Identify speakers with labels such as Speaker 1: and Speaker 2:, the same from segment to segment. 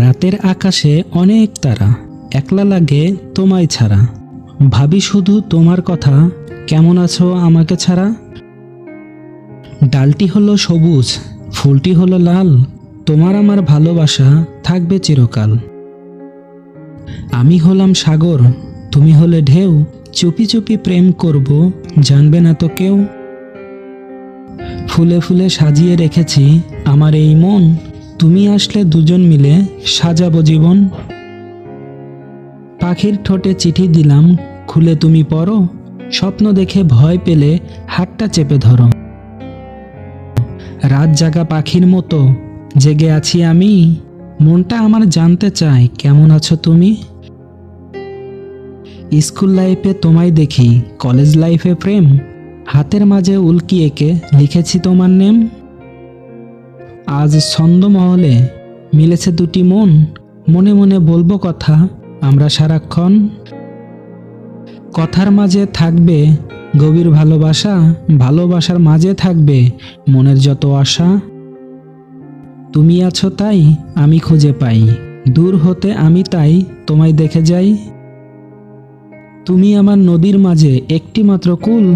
Speaker 1: রাতের আকাশে অনেক তারা, একলা লাগে তোমায় ছাড়া। ভাবি শুধু তোমার কথা, কেমন আছো আমাকে ছাড়া? ডালটি হলো সবুজ, ফুলটি হলো লাল, তোমার আমার ভালোবাসা থাকবে চিরকাল। আমি হলাম সাগর, তুমি হলে ঢেউ, চুপি চুপি প্রেম করব, জানবে না তো কেউ। ফুলে ফুলে সাজিয়ে রেখেছি আমার এই মন তুমি আসলে দুজন মিলে সাজাবো জীবন। পাখির ঠোঁটে চিঠি দিলাম, খুলে তুমি পড়ো, স্বপ্ন দেখে ভয় পেলে হাতটা চেপে ধরো। রাত জাগা পাখির মতো, জেগে আছি আমি, মনটা আমার জানতে চায়, কেমন আছো তুমি? স্কুল লাইফে তোমায় দেখি, কলেজ লাইফে প্রেম, হাতের মাঝে উল্কি এঁকে লিখেছি তোমার নেম। আজ ছন্দমহলে মিলেছে দুটি মন। মনে মনে বলব কথা, আমরা সারাক্ষণ কথার মাঝে থাকবে, গভীর ভালোবাসা, ভালোবাসার মাঝে থাকবে মনের যত আশা। তুমি আছো তাই আমি খুঁজে পাই, দূর হতে আমি তাই তোমায় দেখে যাই। তুমি আমার নদীর মাঝে একটি মাত্র কুল,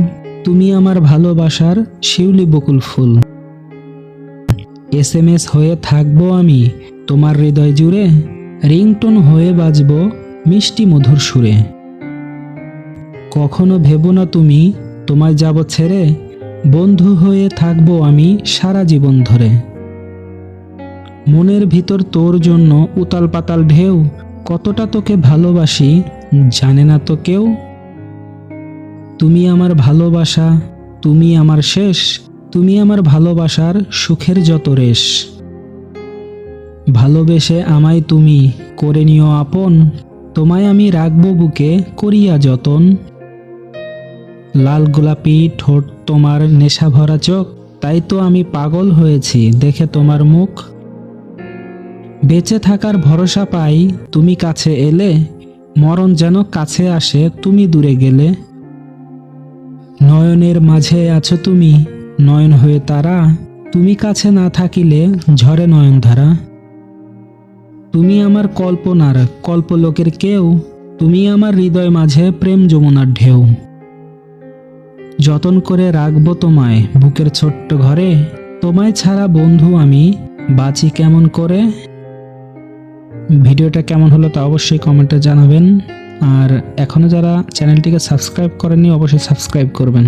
Speaker 1: তুমি আমার ভালোবাসার শিউলি বকুল ফুল। এস এম এস হয়ে থাকব আমি। তোমার হৃদয় জুড়ে রিংটোন হয়ে বাজব মিষ্টি মধুর সুরে। কখনো ভেবো না তুমি, তোমায় যাব ছেড়ে বন্ধু হয়ে থাকব আমি সারা জীবন ধরে। মনের ভিতর তোর জন্য উতাল পাতাল ঢেউ, কতটা তোকে ভালোবাসি জানে না তো কেউ। তুমি আমার ভালোবাসা, তুমি আমার শেষ তুমি আমার ভালোবাসার সুখের যত রেশ। ভালোবেসে আমায় তুমি করে নিও আপন, তোমায় আমি রাখব বুকে করিয়া যতন। লাল গোলাপি ঠোঁট তোমার নেশা ভরা চোখ, তাই তো আমি পাগল হয়েছি, দেখে তোমার মুখ। বেঁচে থাকার ভরসা পাই, তুমি কাছে এলে, মরণ যেন কাছে আসে, তুমি দূরে গেলে। নয়নের মাঝে আছো তুমি নয়ন হয়ে তারা, তুমি কাছে না থাকিলে ঝরে নয়নধারা তুমি আমার কল্পনার কল্পলোকের কেউ, তুমি আমার হৃদয় মাঝে প্রেম যমুনার ঢেউ। যতন করে রাখব তোমায় বুকের ছোট্ট ঘরে, তোমায় ছাড়া বন্ধু আমি বাঁচি কেমন করে? ভিডিওটা কেমন হলো তা অবশ্যই কমেন্টে জানাবেন। আর এখনও যারা চ্যানেলটিকে সাবস্ক্রাইব করেননি, অবশ্যই সাবস্ক্রাইব করবেন।